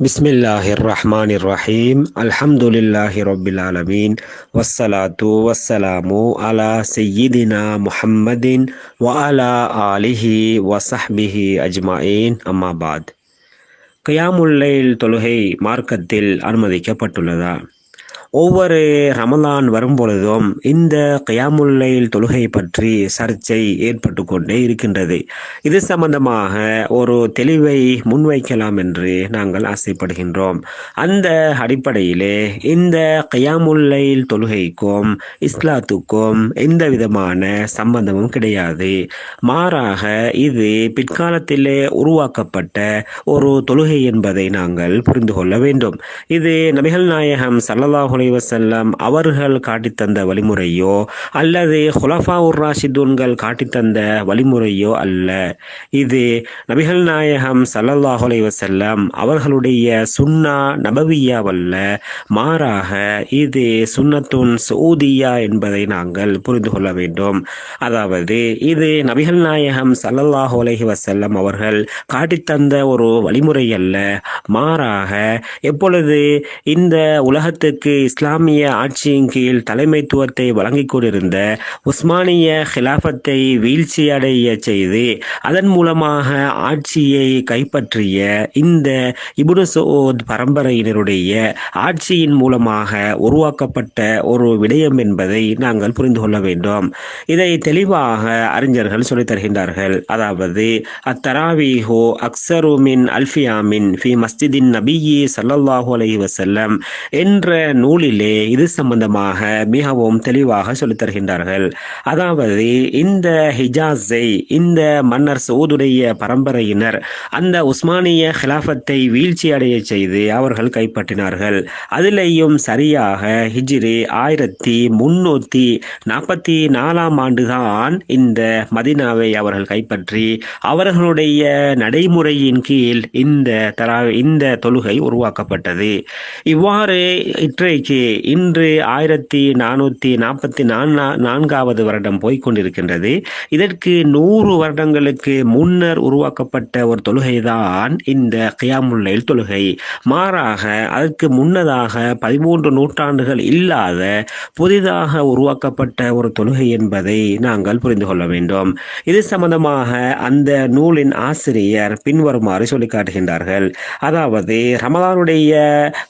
بسم الله الرحمن الرحيم الحمد لله رب العالمين والصلاة والسلام على سيدنا محمد وعلى آله وصحبه أجمعين أما بعد கியாமுல்லைல் தொழுகை மார்க்கத்தில் அனுமதிக்கப்பட்டுள்ளதா ஒவ்வொரு ரமலான் வரும்பொழுதும் இந்த கயாமுல்லையில் தொழுகை பற்றி சர்ச்சை ஏற்பட்டு கொண்டே இருக்கின்றது. இது சம்பந்தமாக ஒரு தெளிவை முன்வைக்கலாம் என்று நாங்கள் ஆசைப்படுகின்றோம். அந்த அடிப்படையிலே இந்த கயாமுல்லையில் தொழுகைக்கும் இஸ்லாத்துக்கும் எந்த விதமான சம்பந்தமும் கிடையாது. மாறாக இது பிற்காலத்திலே உருவாக்கப்பட்ட ஒரு தொழுகை என்பதை நாங்கள் புரிந்து கொள்ள வேண்டும். இது நபிகள் நாயகம் சல்லல்லாஹு அலி வஸல்லம் அவர்கள் காட்டித்தந்த வழிமுறையோ அல்லது ஹுலஃபா உர் ராஷிதூன்கள் காட்டித்தந்த வழிமுறையோ அல்ல. இது நபிகள் நாயகம் சல்லல்லாஹு அலி வஸல்லம் அவர்களுடைய சுன்னா நபவியாவல்ல மாறாக இது சுன்னத்துன் சூதியா என்பதை நாங்கள் புரிந்து கொள்ள வேண்டும். அதாவது இது நபிகள் நாயகம் சல்லல்லாஹு அலஹி வசல்லம் அவர்கள் காட்டித்தந்த ஒரு வழிமுறை அல்ல. மாறாக எப்பொழுது இந்த உலகத்துக்கு இஸ்லாமிய ஆட்சியின் கீழ் தலைமைத்துவத்தை வழங்கிக் கொண்டிருந்த உஸ்மானிய ஹிலாபத்தை வீழ்ச்சியடைய செய்து அதன் மூலமாக ஆட்சியை கைப்பற்றிய இந்த இபுனு சோத் பரம்பரையினருடைய ஆட்சியின் மூலமாக உருவாக்கப்பட்ட ஒரு விடயம் என்பதை நாங்கள் புரிந்து கொள்ள வேண்டும். இதை தெளிவாக அறிஞர்கள் சொல்லித் தருகின்றார்கள். அதாவது அத்தராவிஹோ அக்சருமின் அல்ஃபியாமின் ஃபி மஸ்ஜிதின் நபியி சல்லல்லாஹு அலஹி வசல்லம் என்ற நூல் நூலிலே இது சம்பந்தமாக மிகவும் தெளிவாக சொல்லித் தருகின்றார்கள். அதாவது இந்த ஹிஜாஸை இந்த மன்னர் சோதுடைய பரம்பரையினர் அந்த உஸ்மானிய ஹிலாஃபத்தை வீழ்ச்சி அடைய செய்து அவர்கள் கைப்பற்றினார்கள். அதிலேயும் சரியாக ஹிஜ்ரி ஆயிரத்தி முன்னூத்தி நாற்பத்தி நாலாம் ஆண்டுதான் இந்த மதினாவை அவர்கள் கைப்பற்றி அவர்களுடைய நடைமுறையின் கீழ் இந்த தரா இந்த தொழுகை உருவாக்கப்பட்டது. இவ்வாறு இன்றைக்கு இன்று ஆயிரத்தி நானூத்தி நாற்பத்தி நான்கா நான்காவது வருடம் போய்கொண்டிருக்கின்றது இதற்கு நூறு வருடங்களுக்கு முன்னர் உருவாக்கப்பட்ட ஒரு தொழுகைதான் இந்த கியாமுல்லைல் தொழுகை. மாறாக அதற்கு முன்னதாக பதிமூன்று நூற்றாண்டுகள் இல்லாத புதிதாக உருவாக்கப்பட்ட ஒரு தொழுகை என்பதை நாங்கள் புரிந்து கொள்ள வேண்டும். இது சம்பந்தமாக அந்த நூலின் ஆசிரியர் பின்வருமாறு சொல்லி காட்டுகின்றார்கள் அதாவது ரமதானுடைய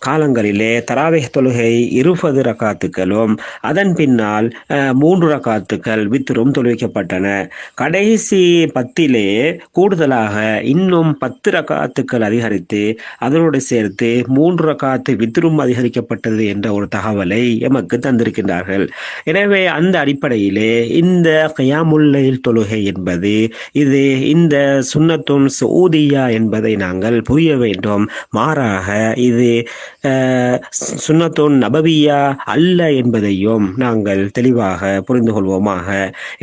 காலங்களிலே தராவேஹ் தொழுகை இருபது ரகாத்துக்களும் அதன் பின்னால் மூன்று ரகாத்துக்கள் வித்திரும் தொழுவிக்கப்பட்டன. கடைசி பத்திலே கூடுதலாக இன்னும் பத்து ரகாத்துக்கள் அதிகரித்து அதனோடு சேர்த்து மூன்று ரகாத்து வித்திரும் அதிகரிக்கப்பட்டது என்ற ஒரு தகவலை எமக்கு தந்திருக்கின்றார்கள். எனவே அந்த அடிப்படையிலே இந்த கயாமுல்லையில் தொழுகை என்பது இது இந்த சுன்னத்துன் சூதியா என்பதை நாங்கள் புரிய வேண்டும். மாறாக இது அஹ், சுன்னத்துன் நபவியா அல்ல என்பதையும் நாங்கள் தெளிவாக புரிந்து கொள்வோமாக.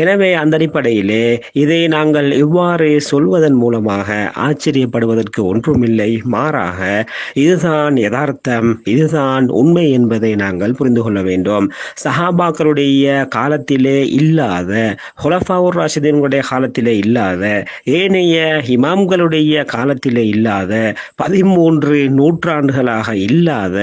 எனவே அந்த அடிப்படையிலே இதை நாங்கள் இவ்வாறு சொல்வதன் மூலமாக ஆச்சரியப்படுவதற்கு ஒன்றுமில்லை. மாறாக இதுதான் யதார்த்தம் இதுதான் உண்மை என்பதை நாங்கள் புரிந்து கொள்ள வேண்டும். சஹாபாக்களுடைய காலத்திலே இல்லாத ஹுலஃபாவுர் ராஷிதீன்களுடைய காலத்திலே இல்லாத ஏனைய இமாம்களுடைய காலத்திலே இல்லாத பதிமூன்று நூற்றாண்டுகளாக இல்லாத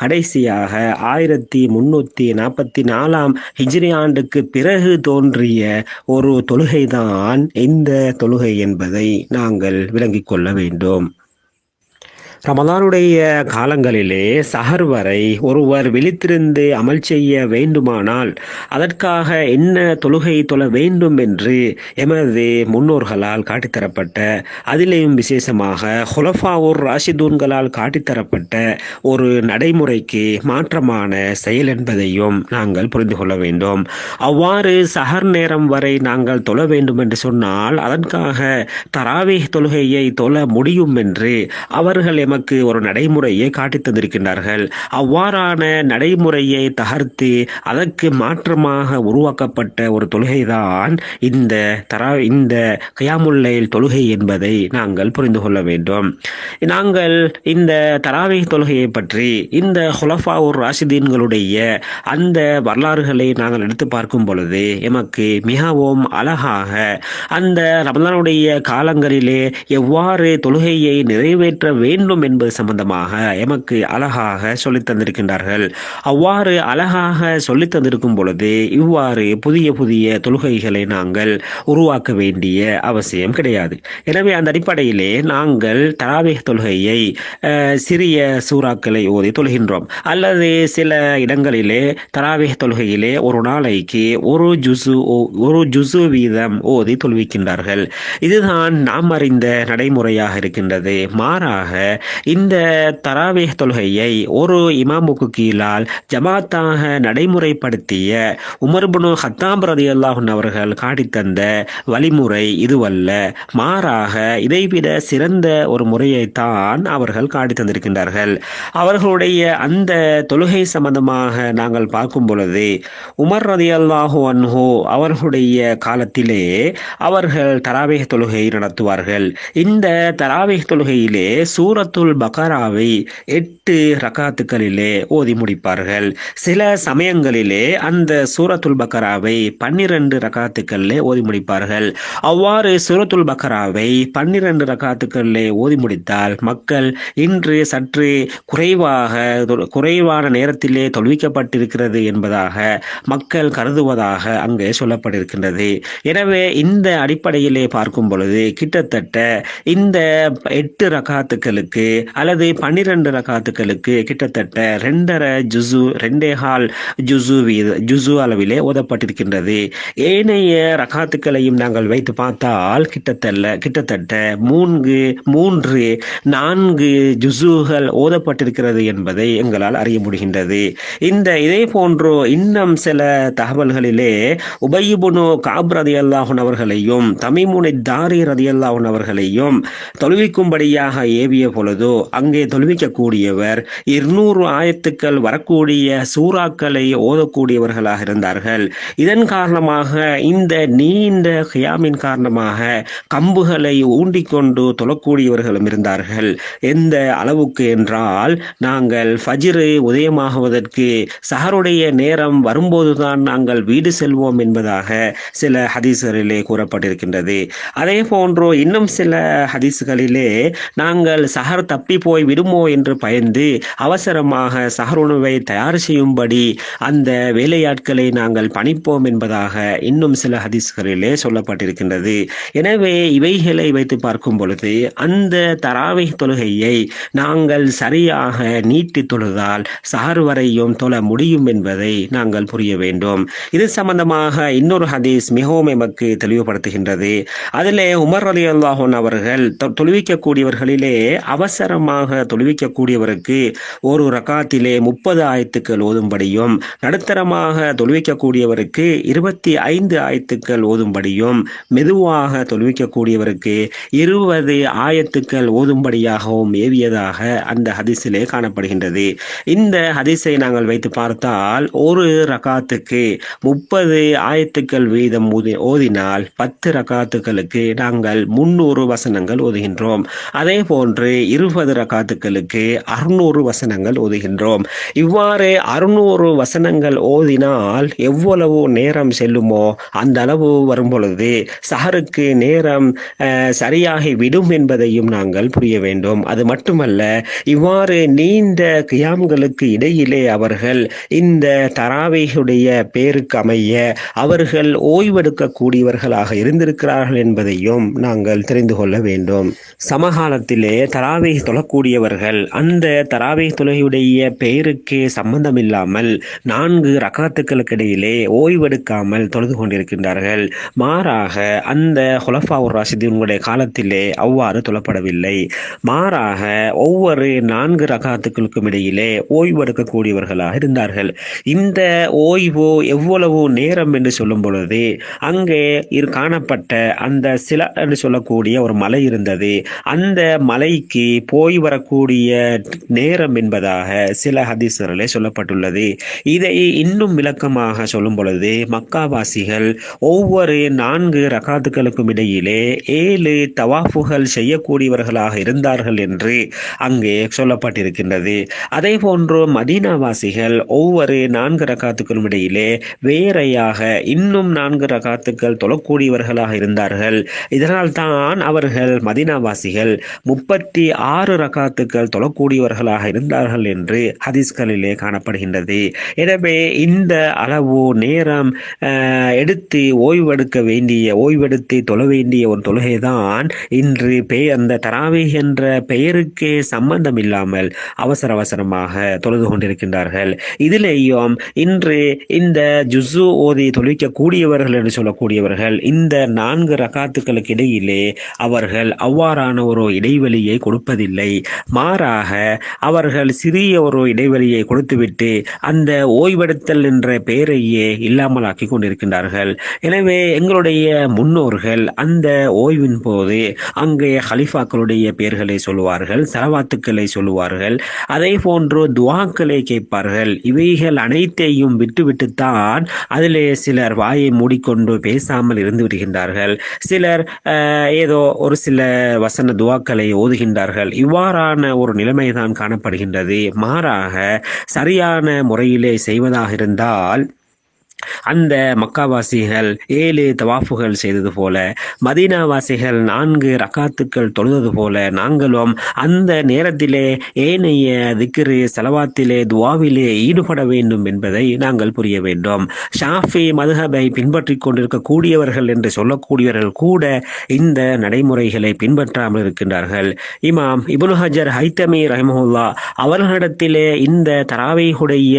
கடைசியாக ஆயிரத்தி முன்னூத்தி நாற்பத்தி நாலாம் ஹிஜ்ரி ஆண்டுக்கு பிறகு தோன்றிய ஒரு தொழுகைதான் இந்த தொழுகை என்பதை நாங்கள் விளங்கிக் கொள்ள வேண்டும். ரமலானுடைய காலங்களிலே சஹர் வரை ஒருவர் விழித்திருந்து அமல் செய்ய வேண்டுமானால் அதற்காக என்ன தொழுகை தொழ வேண்டும் என்று எமது முன்னோர்களால் காட்டித்தரப்பட்ட அதிலேயும் விசேஷமாக ஹுலஃபாவூர் ராஷிதூன்களால் காட்டித்தரப்பட்ட ஒரு நடைமுறைக்கு மாற்றமான செயல் என்பதையும் நாங்கள் புரிந்து கொள்ள வேண்டும். அவ்வாறு சஹர் நேரம் வரை நாங்கள் தொழ வேண்டும் என்று சொன்னால் அதற்காக தராவீஹ் தொழுகையை தொழ முடியும் என்று அவர்கள் எமக்கு ஒரு நடைமுறையை காட்டித் தந்திருக்கின்றார்கள். அவ்வாறான நடைமுறையை தகர்த்து அதற்கு மாற்றமாக உருவாக்கப்பட்ட ஒரு தொழுகைதான் இந்த தரா இந்த கயாமுல்லைல் தொழுகை என்பதை நாங்கள் புரிந்து கொள்ள வேண்டும். நாங்கள் இந்த தராவை தொழுகையை பற்றி இந்த ஹுலஃபாவூர் ராசிதீன்களுடைய அந்த வரலாறுகளை நாங்கள் எடுத்து பார்க்கும் பொழுது எமக்கு மிகவும் அழகாக அந்த ரமதானுடைய காலங்களிலே எவ்வாறு தொழுகையை நிறைவேற்ற வேண்டும் வேண்டும் என்பது சம்பந்தமாக எமக்கு அழகாக சொல்லித் தந்திருக்கின்றார்கள். அவ்வாறு அழகாக சொல்லித் தந்திருக்கும் பொழுது இவ்வாறு புதிய புதிய தொழுகைகளை நாங்கள் உருவாக்க வேண்டிய அவசியம் கிடையாது. எனவே அந்த அடிப்படையிலே நாங்கள் தராவேக தொழுகையை சிறிய சூறாக்களை ஓதி தொழுகின்றோம். அல்லது சில இடங்களிலே தராவேக தொழுகையிலே ஒரு நாளைக்கு ஒரு ஜுசு ஒரு ஜுசு வீதம் ஓதி தொழுவிக்கின்றார்கள். இதுதான் நாம் அறிந்த நடைமுறையாக இருக்கின்றது. மாறாக இந்த தராவேக தொழுகையை ஒரு இமாமுக்கு கீழால் ஜமாத்தாக நடைமுறைப்படுத்திய உமர்புனு ஹத்தாம் ரதி அல்லாஹன் அவர்கள் காட்டித்தந்த வழிமுறை இதுவல்ல. மாறாக இதைவிட சிறந்த ஒரு முறையைத்தான் அவர்கள் காட்டி தந்திருக்கின்றார்கள். அவர்களுடைய அந்த தொழுகை சம்பந்தமாக நாங்கள் பார்க்கும் பொழுது உமர் ரதி அல்லாஹு அன்ஹோ அவர்களுடைய காலத்திலே அவர்கள் தராவேக தொழுகை நடத்துவார்கள். இந்த தராவேக தொழுகையிலே சூரத்துல் பகாராவை எட்டு ரகாத்துக்களிலே ஓதி முடிப்பார்கள். சில சமயங்களிலே அந்த சூரத்துல் பக்கராவை பன்னிரண்டு ரகாத்துக்களிலே ஓதி முடிப்பார்கள். அவ்வாறு சூரத்துல் பக்கராவை பன்னிரண்டு ரகாத்துக்களிலே ஓதி முடித்தால் மக்கள் இன்று சற்று குறைவாக குறைவான நேரத்திலே தொல்விக்கப்பட்டிருக்கிறது என்பதாக மக்கள் கருதுவதாக அங்கே சொல்லப்பட்டிருக்கின்றது. எனவே இந்த அடிப்படையிலே பார்க்கும் பொழுது கிட்டத்தட்ட இந்த எட்டு ரகாத்துக்களுக்கு அல்லது பன்னிரண்டு ரகாத்துக்களுக்கு கிட்டத்தட்ட ரெண்டரை ஜுசு ரெண்டே ஹால் ஜுசு வீத ஜுசு அளவிலே ஓதப்பட்டிருக்கின்றது. ஏனைய ரகாத்துக்களையும் நாங்கள் வைத்து பார்த்தால் கிட்டத்தட்ட கிட்டத்தட்ட மூன்று மூன்று நான்கு ஜுசுகள் ஓதப்பட்டிருக்கிறது என்பதை எங்களால் அறிய முடிகின்றது. இந்த இதே போன்று இன்னும் சில தகவல்களிலே உபயிபுனு காப் ரதி அல்லாஹன் அவர்களையும் தமிமுனை தாரி ரதி அல்லாஹன் அவர்களையும் தொழுவிக்கும்படியாக ஏவிய பொழுது அங்கே தொழுவிக்கக்கூடியவர் இருநூறு ஆயத்துக்கள் வரக்கூடிய சூறாக்களை ஓதக்கூடியவர்களாக இருந்தார்கள். இதன் காரணமாக இந்த நீண்ட ஹியாமின் காரணமாக கம்புகளை ஊண்டிக்கொண்டு தொழக்கூடியவர்களும் இருந்தார்கள். எந்த அளவுக்கு என்றால் நாங்கள் ஃபஜிரு உதயமாகுவதற்கு சஹருடைய நேரம் வரும்போதுதான் நாங்கள் வீடு செல்வோம் என்பதாக சில ஹதீஸ்களிலே கூறப்பட்டிருக்கின்றது. அதே போன்று இன்னும் சில ஹதீஸ்களிலே நாங்கள் சஹர் தப்பி போய் விடுமோ என்று பயந்து அவசரமாக சஹர் தயார் செய்யும்படி அந்த வேலையாட்களை நாங்கள் பணிப்போம் என்பதாக இன்னும் சில ஹதீஸ்களிலே சொல்லப்பட்டிருக்கின்றது. எனவே இவைகளை வைத்து பார்க்கும் பொழுது அந்த தராவை தொழுகையை நாங்கள் சரியாக நீட்டி தொழுதால் சஹர் வரையும் தொழ முடியும் என்பதை நாங்கள் புரிய வேண்டும். இது சம்பந்தமாக இன்னொரு ஹதீஸ் மிகவும் எமக்கு தெளிவுபடுத்துகின்றது. அதிலே உமர் அலி அல்லாஹன் அவர்கள் தொழுவிக்கக்கூடியவர்களிலே அவசரமாக தொழுவிக்கக்கூடியவருக்கு ஒரு ரகாத்திலே முப்பது ஆயத்துக்கள் ஓதும்படியும் நடுத்தரமாக தொழுவிக்கக்கூடியவருக்கு இருபத்தி ஐந்து ஆயத்துக்கள் ஓதும்படியும் மெதுவாக தொழுவிக்கக்கூடியவருக்கு இருபது ஆயத்துக்கள் ஓதும்படியாகவும் ஏவியதாக அந்த ஹதிசிலே காணப்படுகின்றது. இந்த ஹதிசை நாங்கள் வைத்து பார்த்தால் ஒரு ரகாத்துக்கு முப்பது ஆயத்துக்கள் வீதம் ஓதினால் பத்து ரகாத்துக்களுக்கு நாங்கள் முன்னூறு வசனங்கள் ஓதுகின்றோம். அதே போன்று இருபது ரகாத்துக்களுக்கு அறுநூறு வசனங்கள் ஓதுகின்றோம். இவ்வாறு அறுநூறு வசனங்கள் ஓதினால் எவ்வளவு நேரம் செல்லுமோ அந்த அளவு வரும் பொழுது சஹருக்கு நேரம் சரியாகி விடும் என்பதையும் நாங்கள் புரிய வேண்டும். அது மட்டுமல்ல இவ்வாறு நீண்ட கியாம்களுக்கு இடையிலே அவர்கள் இந்த தராவைகளுடைய பேருக்கு அமைய அவர்கள் ஓய்வெடுக்கக்கூடியவர்களாக இருந்திருக்கிறார்கள் என்பதையும் நாங்கள் தெரிந்து கொள்ள வேண்டும். சமகாலத்திலே தராவை தொழக்கூடியவர்கள். அந்த தராவை தொழுகையுடைய பெயருக்கு சம்பந்தமில்லாமல் நான்கு ரகாத்துக்களுக்கு இடையிலே ஓய்வெடுக்காமல் தொழுது கொண்டிருக்கின்றார்கள். மாறாக அந்த ஹுலஃபா உர் ராசிதினுடைய காலத்திலே அவ்வாறு தொழப்படவில்லை. மாறாக ஒவ்வொரு நான்கு ரகாத்துக்களுக்கும் இடையிலே ஓய்வெடுக்கக்கூடியவர்களாக இருந்தார்கள். இந்த ஓய்வு எவ்வளவு நேரம் என்று சொல்லும் பொழுது அங்கே காணப்பட்ட அந்த சில என்று சொல்லக்கூடிய ஒரு மலை இருந்தது. அந்த மலைக்கு போய் வரக்கூடிய நேரம் என்பதாக சில ஹதீஸ்களிலே சொல்லப்பட்டுள்ளது. இதை இன்னும் விளக்கமாக சொல்லும் பொழுது மக்காவாசிகள் ஒவ்வொரு நான்கு ரகாத்துக்களுக்கும் இடையிலே ஏழு தவாஃபுகள் செய்யக்கூடியவர்களாக இருந்தார்கள் என்று அங்கே சொல்லப்பட்டிருக்கின்றது. அதே போன்று மதீனாவாசிகள் ஒவ்வொரு நான்கு ரகாத்துக்களும் இடையிலே வேறையாக இன்னும் நான்கு ரகாத்துக்கள் தொழக்கூடியவர்களாக இருந்தார்கள். இதனால் தான் அவர்கள் மதீனாவாசிகள் முப்பத்தி ஆறு ரகாத்துக்கள் தொழக்கூடியவர்களாக இருந்தார்கள் என்று ஹதீஸ்களிலே காணப்படுகின்றது. எனவே இந்த அளவு நேரம் எடுத்து ஓய்வெடுக்க வேண்டிய ஓய்வெடுத்து தொழ வேண்டிய ஒரு தொழுகைதான் இன்று பே அந்த தராவி என்ற பெயருக்கே சம்பந்தம் இல்லாமல் அவசர அவசரமாக தொழுது கொண்டிருக்கின்றார்கள். இதிலேயும் இன்று இந்த ஜுசு ஓதி தொழிக்கக்கூடியவர்கள் என்று சொல்லக்கூடியவர்கள் இந்த நான்கு ரகாத்துக்களுக்கு இடையிலே அவர்கள் அவ்வாறான ஒரு இடைவெளியை கொடுப்பது கொடுப்பதில்லை மாறாக அவர்கள் சிறிய ஒரு இடைவெளியை கொடுத்துவிட்டு அந்த ஓய்வெடுத்தல் என்ற பெயரையே இல்லாமல் ஆக்கி கொண்டிருக்கின்றார்கள். எனவே எங்களுடைய முன்னோர்கள் அந்த ஓய்வின் போது அங்கே ஹலிஃபாக்களுடைய பெயர்களை சொல்லுவார்கள் சலவாத்துக்களை சொல்லுவார்கள் அதே போன்று துவாக்களை கேட்பார்கள். இவைகள் அனைத்தையும் விட்டுவிட்டுத்தான் அதிலே சிலர் வாயை மூடிக்கொண்டு பேசாமல் இருந்து விடுகின்றார்கள். சிலர் ஏதோ ஒரு சில வசன துவாக்களை ஓதுகின்றார்கள். இவ்வாறான ஒரு நிலைமைதான் காணப்படுகின்றது. மாறாக சரியான முறையிலே செய்வதாக இருந்தால் அந்த மக்காவாசிகள் ஏழு தவாஃபுகள் செய்தது போல மதீனாவாசிகள் நான்கு ரக்காத்துக்கள் தொழுதது போல நாங்களும் அந்த நேரத்திலே ஏனைய திக்ரு செலவாத்திலே துவாவிலே ஈடுபட வேண்டும் என்பதை நாங்கள் புரிய வேண்டும். ஷாஃபி மதுஹபை பின்பற்றி கொண்டிருக்கக்கூடியவர்கள் என்று சொல்லக்கூடியவர்கள் கூட இந்த நடைமுறைகளை பின்பற்றாமல் இருக்கின்றார்கள். இமாம் இபுல் ஹஜர் ஹைத்தமி ரஹமுல்லா அவர்களிடத்திலே இந்த தராவைகுடைய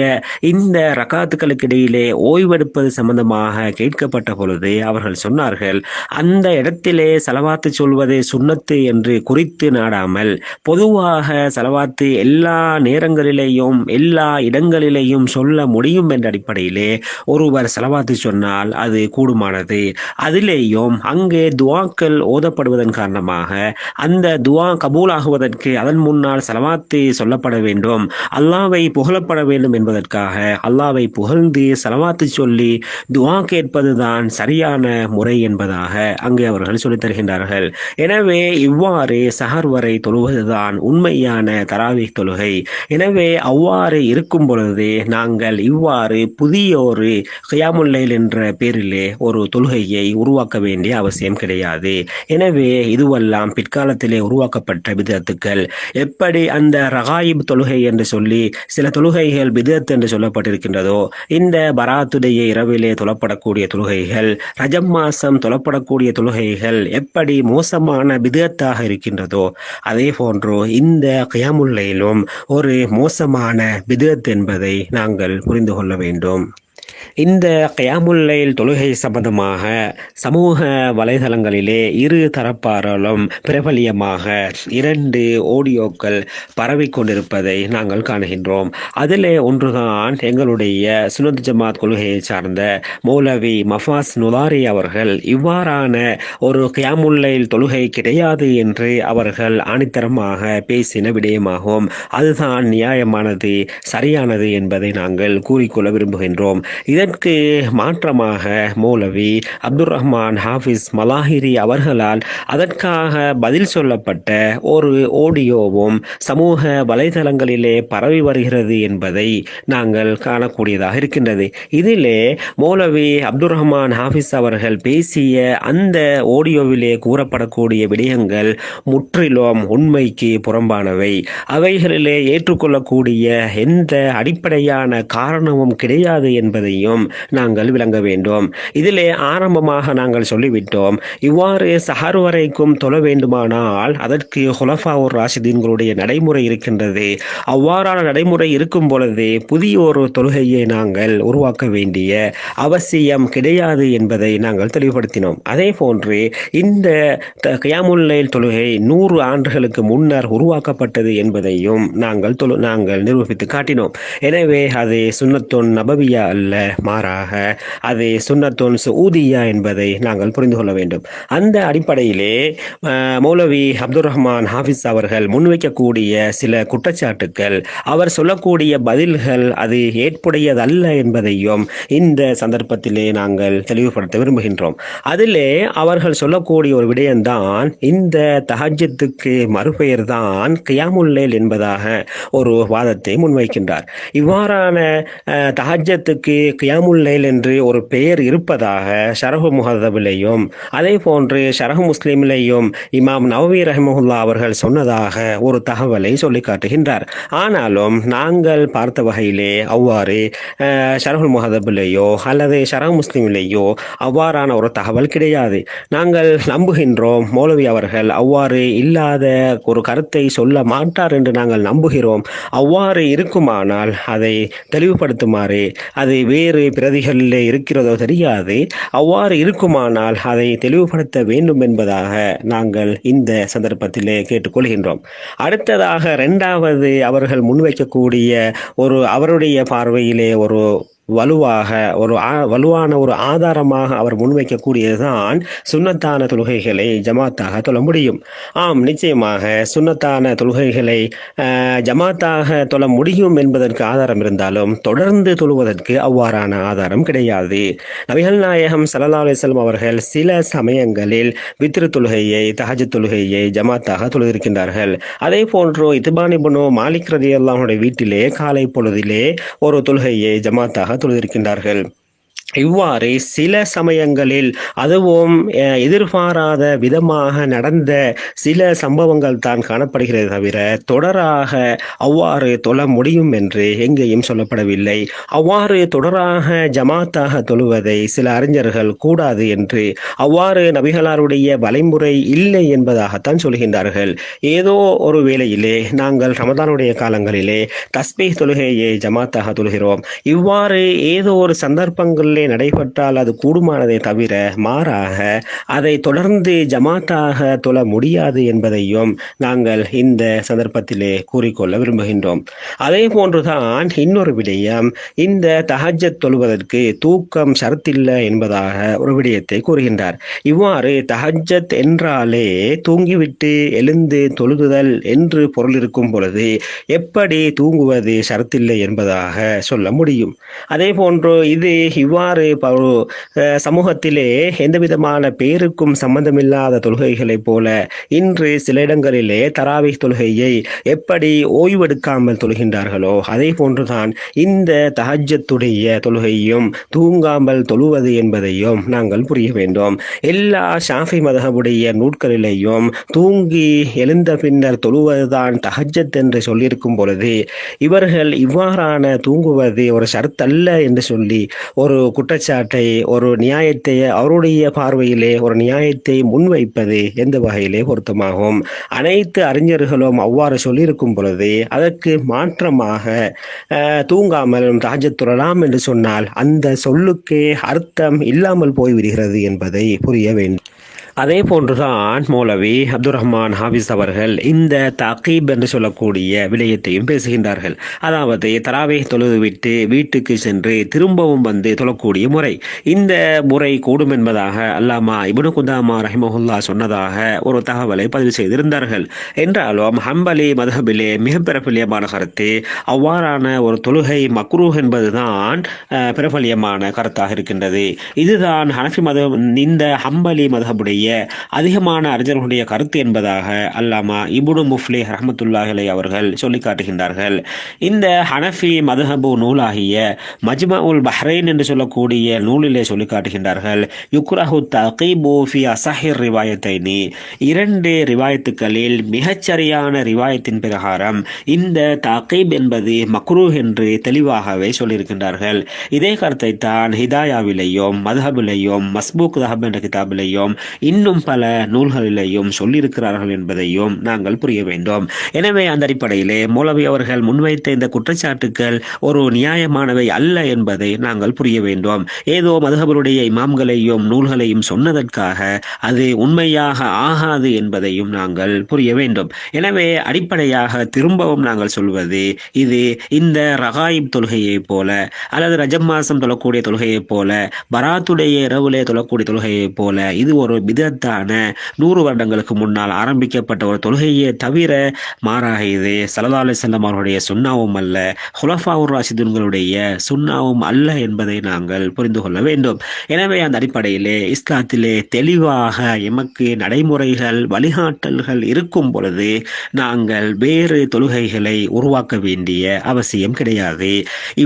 இந்த ரக்காத்துக்களுக்கு இடையிலே ஓய்வு ஓய்வெடுப்பது சம்பந்தமாக கேட்கப்பட்ட பொழுது அவர்கள் சொன்னார்கள் அந்த இடத்திலே செலவாத்து சொல்வதே சுண்ணத்து என்று குறித்து நாடாமல் பொதுவாக செலவாத்து எல்லா நேரங்களிலேயும் எல்லா இடங்களிலேயும் சொல்ல முடியும் என்ற அடிப்படையிலே ஒருவர் செலவாத்து சொன்னால் அது கூடுமானது. அதிலேயும் அங்கே துவாக்கள் ஓதப்படுவதன் காரணமாக அந்த துவா கபூலாகுவதற்கு அதன் முன்னால் செலவாத்து சொல்லப்பட வேண்டும் அல்லாவை புகழப்பட வேண்டும் என்பதற்காக அல்லாவை புகழ்ந்து செலவாத்து சொல்லி துவா கேட்பதுதான் சரியான முறை என்பதாக அங்கே அவர்கள் சொல்லித் தருகின்றார்கள். எனவே இவ்வாறு சஹர் வரை தொழுவதுதான் உண்மையான தராவி தொழுகை. எனவே அவ்வாறு இருக்கும் பொழுது நாங்கள் இவ்வாறு புதிய ஒரு கியாமுல்லைல் என்ற பேரிலே ஒரு தொழுகையை உருவாக்க வேண்டிய அவசியம் கிடையாது. எனவே இதுவெல்லாம் பிற்காலத்திலே உருவாக்கப்பட்ட விதத்துக்கள் எப்படி அந்த ரகாயிப் தொழுகை என்று சொல்லி சில தொழுகைகள் விதத்து என்று சொல்லப்பட்டிருக்கின்றதோ இந்த பராத்துடைய இரவிலே தொழப்படக்கூடிய தொழுகைகள் ரஜம் மாசம் தொழப்படக்கூடிய தொழுகைகள் எப்படி மோசமான விதத்தாக இருக்கின்றதோ அதே போன்று இந்த கியாமுல்லையிலும் ஒரு மோசமான விதத் என்பதை நாங்கள் புரிந்து கொள்ள வேண்டும். இந்த கயாமுல்லைல் தொழுகை சம்பந்தமாக சமூக வலைதளங்களிலே இரு தரப்பாராலும் பிரபலியமாக இரண்டு ஆடியோக்கள் பரவிக் கொண்டிருப்பதை நாங்கள் காணுகின்றோம். அதிலே ஒன்றுதான் எங்களுடைய சுனத் ஜமாத் கொள்கையை சார்ந்த மௌலவி மஃபாஸ் நுலாரி அவர்கள் இவ்வாறான ஒரு கயாமுல்லைல் தொழுகை கிடையாது என்று அவர்கள் ஆணித்தரமாக பேசின விடயமாகும். அதுதான் நியாயமானது சரியானது என்பதை நாங்கள் கூறிக்கொள்ள விரும்புகின்றோம். இதற்கு மாற்றமாக மௌலவி அப்துல் ரஹ்மான் ஹாஃபிஸ் மலாஹிரி அவர்களால் அதற்காக பதில் சொல்லப்பட்ட ஒரு ஆடியோவும் சமூக வலைதளங்களிலே பரவி வருகிறது என்பதை நாங்கள் காணக்கூடியதாக இருக்கின்றது. இதிலே மௌலவி அப்துல் ரஹ்மான் ஹாஃபிஸ் அவர்கள் பேசிய அந்த ஆடியோவிலே கூறப்படக்கூடிய விடயங்கள் முற்றிலும் உண்மைக்கு புறம்பானவை. அவைகளிலே ஏற்றுக்கொள்ளக்கூடிய எந்த அடிப்படையான காரணமும் கிடையாது என்பது என்பதையும் நாங்கள் விளங்க வேண்டும். இதிலே ஆரம்பமாக நாங்கள் சொல்லிவிட்டோம் இவ்வாறு சஹர் வரைக்கும் தொழ வேண்டுமானால் அதற்கு ஹுலஃபாவூர் ராஷிதீன்களுடைய நடைமுறை இருக்கின்றது. அவ்வாறான நடைமுறை இருக்கும் பொழுது புதிய ஒரு தொழுகையை நாங்கள் உருவாக்க வேண்டிய அவசியம் கிடையாது என்பதை நாங்கள் தெளிவுபடுத்தினோம். அதே போன்று இந்த த- தொழுகை நூறு ஆண்டுகளுக்கு முன்னர் உருவாக்கப்பட்டது என்பதையும் நாங்கள் தொழு நாங்கள் நிரூபித்து காட்டினோம். எனவே அது சுன்னத்துன் நபவியா அல்ல. மாறாக. அது சுன்னத்துன் ஊதியா என்பதை நாங்கள் புரிந்து கொள்ள வேண்டும். அந்த அடிப்படையிலே மௌலவி அப்துல் ரஹ்மான் ஹாஃபிஸ் அவர்கள் முன்வைக்கக்கூடிய சில குற்றச்சாட்டுக்கள் அவர் சொல்லக்கூடிய பதில்கள் அது ஏற்புடையதல்ல என்பதையும் இந்த சந்தர்ப்பத்திலே நாங்கள் தெளிவுபடுத்த விரும்புகின்றோம். அதிலே அவர்கள் சொல்லக்கூடிய ஒரு விடயம்தான் இந்த தஹஜத்துக்கு மறுபெயர் தான் கியாமுல்லேல் என்பதாக ஒரு வாதத்தை முன்வைக்கின்றார். இவ்வாறான அஹ், கியாமுல் கியாமுல்லைல் என்று ஒரு பெயர் இருப்பதாக ஷரஹு முஹதபிலையும் அதே போன்று ஷரஹு முஸ்லீமிலையும் இமாம் நவவி ரஹமுல்லா அவர்கள் சொன்னதாக ஒரு தகவலை சொல்லி காட்டுகின்றார். ஆனாலும் நாங்கள் பார்த்த வகையிலே அவ்வாறு ஷரஹுல் முஹதபிலேயோ அல்லது ஷரஹு முஸ்லீமிலேயோ அவ்வாறான ஒரு தகவல் கிடையாது. நாங்கள் நம்புகின்றோம் மௌலவி அவர்கள் அவ்வாறு இல்லாத ஒரு கருத்தை சொல்ல மாட்டார் என்று நாங்கள் நம்புகிறோம். அவ்வாறு இருக்குமானால் அதை தெளிவுபடுத்துமாறு அது வேறு பிரதிகளில் இருக்கிறதோ தெரியாது அவ்வாறு இருக்குமானால் அதை தெளிவுபடுத்த வேண்டும் என்பதாக நாங்கள் இந்த சந்தர்ப்பத்திலே கேட்டுக்கொள்கின்றோம். அடுத்ததாக இரண்டாவது அவர்கள் முன்வைக்கக்கூடிய ஒரு அவருடைய பார்வையிலே ஒரு வலுவாக ஒரு வலுவான ஒரு ஆதாரமாக அவர் முன்வைக்கக்கூடியதுதான் சுண்ணத்தான தொழுகைகளை ஜமாத்தாக தொழ முடியும். ஆம் நிச்சயமாக சுண்ணத்தான தொழுகைகளை ஜமாத்தாக தொழ முடியும் என்பதற்கு ஆதாரம் இருந்தாலும் தொடர்ந்து தொழுவதற்கு அவ்வாறான ஆதாரம் கிடையாது. நபிகள் நாயகம் சல்லா அலிஸ்லம் அவர்கள் சில சமயங்களில் வித்திரு தொழுகையை தஹஜ தொழுகையை ஜமாத்தாக தொழுதிருக்கின்றார்கள். அதே போன்று இத்துபானிபுனோ மாலிக் ரதி அல்லாஹுடைய வீட்டிலே காலை பொழுதிலே ஒரு தொழுகையை ஜமாத்தாக தொழுதிருக்கின்றார்கள் இவ்வாறு சில சமயங்களில் அதுவும் எதிர்பாராத விதமாக நடந்த சில சம்பவங்கள் தான் காணப்படுகிறது தவிர தொடராக அவ்வாறு தொழ முடியும் என்று எங்கேயும் சொல்லப்படவில்லை. அவ்வாறு தொடராக ஜமாத்தாக தொழுவதை சில அறிஞர்கள் கூடாது என்று அவ்வாறு நபிகளாருடைய வலைமுறை இல்லை என்பதாகத்தான் சொல்கின்றார்கள். ஏதோ ஒரு வேளையிலே நாங்கள் ரமதானுடைய காலங்களிலே தஸ்பீ தொழுகையை ஜமாத்தாக தொழுகிறோம். இவ்வாறு ஏதோ ஒரு சந்தர்ப்பங்களில் தொழிலே நடைபெற்றால் அது கூடுமானதை தவிர மாறாக அதை தொடர்ந்து ஜமாத்தாக தொழ முடியாது என்பதையும் நாங்கள் இந்த சந்தர்ப்பத்திலே கூறிக்கொள்ள விரும்புகின்றோம். அதே போன்றுதான் இன்னொரு விடயம் இந்த தஹஜத் தொழுவதற்கு தூக்கம் சரத்தில்லை என்பதாக ஒரு விடயத்தை கூறுகின்றார். இவ்வாறு தஹஜத் என்றாலே தூங்கிவிட்டு எழுந்து தொழுதுதல் என்று பொருள் இருக்கும் பொழுது எப்படி தூங்குவது சரத்தில்லை என்பதாக சொல்ல முடியும். அதே போன்று இது இவ்வாறு இவ்வாறு சமூகத்திலே எந்த விதமான பேருக்கும் சம்பந்தமில்லாத தொழுகைகளைப் போல இன்று சில இடங்களிலே தராவி தொழுகையை எப்படி ஓய்வெடுக்காமல் தொழுகின்றார்களோ அதே போன்றுதான் இந்த தகஜத்துடைய தொழுகையும் தூங்காமல் தொழுவது என்பதையும் நாங்கள் புரிய வேண்டும். எல்லா ஷாஃபி மதகவுடைய நூட்களிலேயும் தூங்கி எழுந்த பின்னர் தொழுவதுதான் தகஜத் என்று சொல்லியிருக்கும் பொழுது இவர்கள் இவ்வாறான தூங்குவது ஒரு ஷர்த்தல்ல என்று சொல்லி ஒரு குற்றச்சாட்டை ஒரு நியாயத்தை அவருடைய பார்வையிலே ஒரு நியாயத்தை முன்வைப்பது எந்த வகையிலே பொருத்தமாகும்? அனைத்து அறிஞர்களும் அவ்வாறு சொல்லியிருக்கும் பொழுது அதற்கு மாற்றமாக தூங்காமல் ராஜத்துறலாம் என்று சொன்னால் அந்த சொல்லுக்கே அர்த்தம் இல்லாமல் போய்விடுகிறது என்பதை புரிய வேண்டும். அதே போன்றுதான் மௌலவி அப்துல் ரஹ்மான் ஹாபிஸ் அவர்கள் இந்த தகீப் என்று சொல்லக்கூடிய விடயத்தையும் பேசுகின்றார்கள். அதாவது தராவை தொழுது விட்டு வீட்டுக்கு சென்று திரும்பவும் வந்து தொழக்கூடிய முறை. இந்த முறை கூடும் என்பதாக அல்லாமா இபுனு குந்தாமா ரஹிமஹுல்லா சொன்னதாக ஒரு தகவலை பதிவு செய்திருந்தார்கள். என்றாலும் ஹம்பலி மதஹபிலே மிக பிரபலியமான கருத்து அவ்வாறான ஒரு தொழுகை மக்ரூஹ் என்பதுதான் பிரபலியமான கருத்தாக இருக்கின்றது. இதுதான் ஹனஃபி மத இந்த ஹம்பலி மதஹபுடைய செய்ய அதிகமான அறிஞர்களுடைய கருத்து என்பதாக அல்லாமா இபுனு முஃப்லி ரஹமத்துல்லாஹிலை அவர்கள் சொல்லி காட்டுகின்றார்கள் இந்த ஹனஃபி மதுஹபு நூலாகிய மஜ்மா உல் பஹ்ரைன் என்று சொல்லக்கூடிய நூலிலே சொல்லி காட்டுகின்றார்கள் யுக்ரஹு தகீபு ஃபி அசஹிர் ரிவாயத்தைனி. இரண்டு ரிவாயத்துக்களில் மிகச்சரியான ரிவாயத்தின் பிரகாரம் இந்த தகீப் என்பது மக்ரூ என்று தெளிவாகவே சொல்லியிருக்கின்றார்கள். இதே கருத்தை தான் ஹிதாயாவிலேயும் மதுஹபிலேயும் மஸ்பூக் தஹப் என்ற கிதாபிலேயும் இன்னும் பல நூல்களிலேயும் சொல்லியிருக்கிறார்கள் என்பதையும் நாங்கள் புரிய வேண்டும். எனவே அந்த அடிப்படையிலே மூலவி அவர்கள் முன்வைத்த இந்த குற்றச்சாட்டுக்கள் ஒரு நியாயமானவை அல்ல என்பதை நாங்கள் புரிய வேண்டும். ஏதோ மதுகபருடைய இமாம்களையும் நூல்களையும் சொன்னதற்காக அது உண்மையாக ஆகாது என்பதையும் நாங்கள் புரிய வேண்டும். எனவே அடிப்படையாக திரும்பவும் நாங்கள் சொல்வது இது இந்த ரகாயிப் தொழுகையைப் போல அல்லது ரஜம் மாசம் தொழக்கூடிய தொழுகையைப் போல பராத்துடைய இரவுலே தொழக்கூடிய தொழுகையைப் போல இது ஒரு வித பிதத்தான நூறு வருடங்களுக்கு முன்னால் ஆரம்பிக்கப்பட்ட ஒரு தொழுகையே தவிர மாறாக இது சல்லா அலிசல்லாம் அவர்களுடைய சுண்ணாவும் அல்ல ஹுலஃபாவுர் ராசிதுன்களுடைய சுண்ணாவும் அல்ல என்பதை நாங்கள் புரிந்து கொள்ள வேண்டும். எனவே அந்த அடிப்படையிலே இஸ்லாத்திலே தெளிவாக எமக்கு நடைமுறைகள் வழிகாட்டல்கள் இருக்கும் பொழுது நாங்கள் வேறு தொழுகைகளை உருவாக்க வேண்டிய அவசியம் கிடையாது.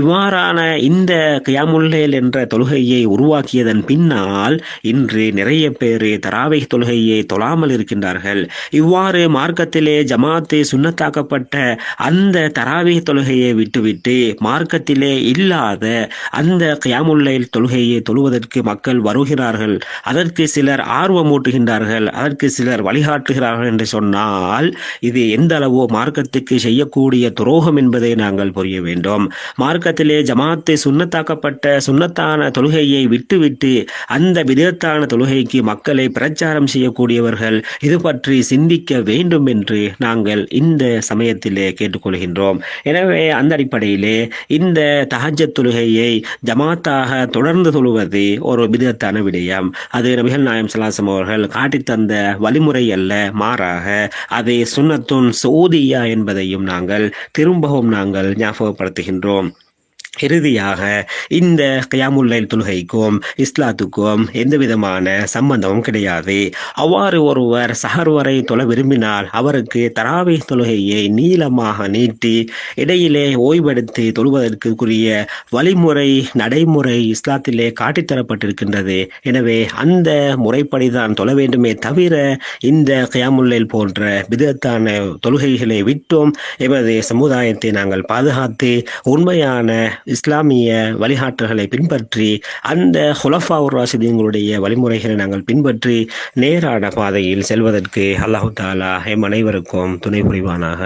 இவ்வாறான இந்த கியாமுல்லேல் என்ற தொழுகையை உருவாக்கியதன் பின்னால் இன்று நிறைய பேர் தராவை தொழுகையை தொழாமல் இருக்கின்றார்கள். இவ்வாறு மார்க்கத்திலே ஜமாத்து சுண்ணத்தாக்கப்பட்ட அந்த தராவி தொழுகையை விட்டுவிட்டு மார்க்கத்திலே இல்லாத அந்த கியாமுல்லைல் தொழுகையை தொழுவதற்கு மக்கள் வருகிறார்கள். அதற்கு சிலர் ஆர்வமூட்டுகின்றார்கள் அதற்கு சிலர் வழிகாட்டுகிறார்கள் என்று சொன்னால் இது எந்த அளவோ மார்க்கத்துக்கு செய்யக்கூடிய துரோகம் என்பதை நாங்கள் புரிய வேண்டும். மார்க்கத்திலே ஜமாத்து சுண்ணத்தாக்கப்பட்ட சுண்ணத்தான தொழுகையை விட்டுவிட்டு அந்த விதத்தான தொழுகைக்கு மக்களை பிரச்சாரம் செய்யக்கூடியவர்கள் இது பற்றி சிந்திக்க வேண்டும் என்று நாங்கள் இந்த சமயத்திலே கேட்டுக்கொள்கின்றோம். எனவே அந்த அடிப்படையிலே இந்த தகஜ தொழுகையை ஜமாத்தாக தொடர்ந்து தொழுவது ஒரு விதத்தான விடயம். அது நபிகள் நாயம் சலாசம் அவர்கள் காட்டித்தந்த வழிமுறை அல்ல மாறாக அதை சுன்னத்துன் சோதியா என்பதையும் நாங்கள் திரும்பவும் நாங்கள் ஞாபகப்படுத்துகின்றோம். இறுதியாக இந்த கியாமுல்லைல் தொழுகைக்கும் இஸ்லாத்துக்கும் எந்த விதமான சம்பந்தமும் கிடையாது. அவ்வாறு ஒருவர் சஹர் வரை தொழ விரும்பினால் அவருக்கு தராவி தொழுகையை நீளமாக நீட்டி இடையிலே ஓய்வெடுத்து தொழுவதற்குரிய வழிமுறை நடைமுறை இஸ்லாத்திலே காட்டித்தரப்பட்டிருக்கின்றது. எனவே அந்த முறைப்படி தான் தொழ வேண்டுமே தவிர இந்த கியாமுல்லைல் போன்ற விதத்தான தொழுகைகளை விட்டும் எமது சமுதாயத்தை நாங்கள் பாதுகாத்து உண்மையான இஸ்லாமிய வழிகாட்டல்களை பின்பற்றி அந்த ஹுலஃபா ராசிதீன்களுடைய வழிமுறைகளை நாங்கள் பின்பற்றி நேரான பாதையில் செல்வதற்கு அல்லாஹு தாலா எம் அனைவருக்கும் துணை புரிவானாக.